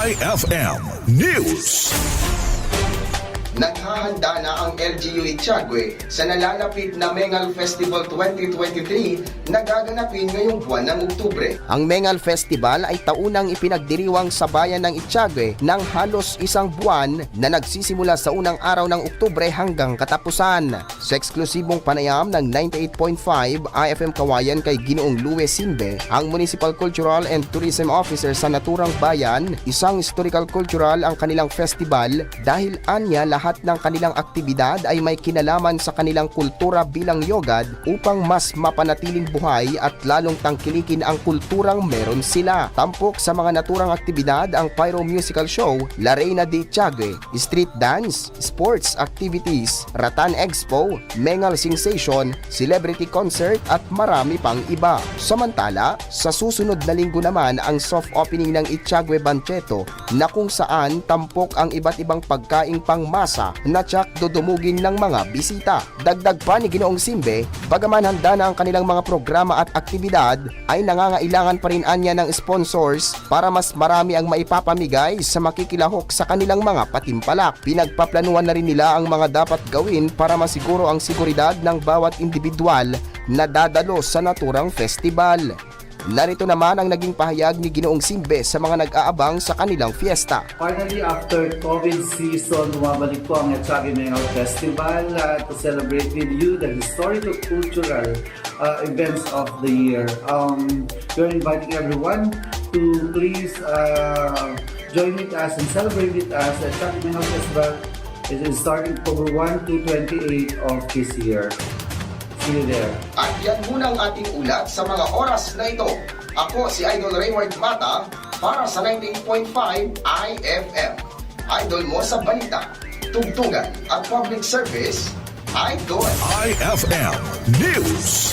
IFM News. Naghahanda na ang LGU Itiagwe sa nalalapit na Mengal Festival 2023 na gaganapin ngayong buwan ng Oktubre. Ang Mengal Festival ay taunang ipinagdiriwang sa bayan ng Itiague ng halos isang buwan na nagsisimula sa unang araw ng Oktubre hanggang katapusan. Sa eksklusibong panayam ng 98.5 IFM Kawayan kay Ginoong Luis Simbe, ang Municipal Cultural and Tourism Officer sa naturang bayan, isang historical cultural ang kanilang festival dahil anya lahat ng kanilang aktibidad ay may kinalaman sa kanilang kultura bilang yogad upang mas mapanatiling buhay at lalong tangkilikin ang kulturang meron sila. Tampok sa mga naturang aktibidad ang Pyro Musical Show, La Reina de Tiague, Street Dance, Sports Activities, Ratan Expo, Mengal Sensation, Celebrity Concert at marami pang iba. Samantala, sa susunod na linggo naman ang soft opening ng Itiague Bancheto na kung saan tampok ang iba't ibang pagkaing pangmasa na tsak dudumugin ng mga bisita. Dagdag pa ni Ginoong Simbe, bagaman handa na ang kanilang mga programa at aktibidad, ay nangangailangan pa rin anya ng sponsors para mas marami ang maipapamigay sa makikilahok sa kanilang mga patimpalak. Pinagpaplanuhan na rin nila ang mga dapat gawin para masiguro ang seguridad ng bawat individual na dadalo sa naturang festival. Narito naman ang naging pahayag ni Ginoong Simbe sa mga nag-aabang sa kanilang fiesta. Finally, after COVID season, bumabalik po ang Echagi Mengal Festival uh, to celebrate with you the historical cultural uh, events of the year. Um, we're inviting everyone to please uh, join with us and celebrate with us at Echagi Mengal Festival. It is starting October 1 to 28 of this year. See you there. At yan muna ang ating ulat sa mga oras na ito. Ako si Idol Raymond Mata para sa 98.5 IFM. Idol mo sa balita, tugtugan at public service, Idol. IFM News.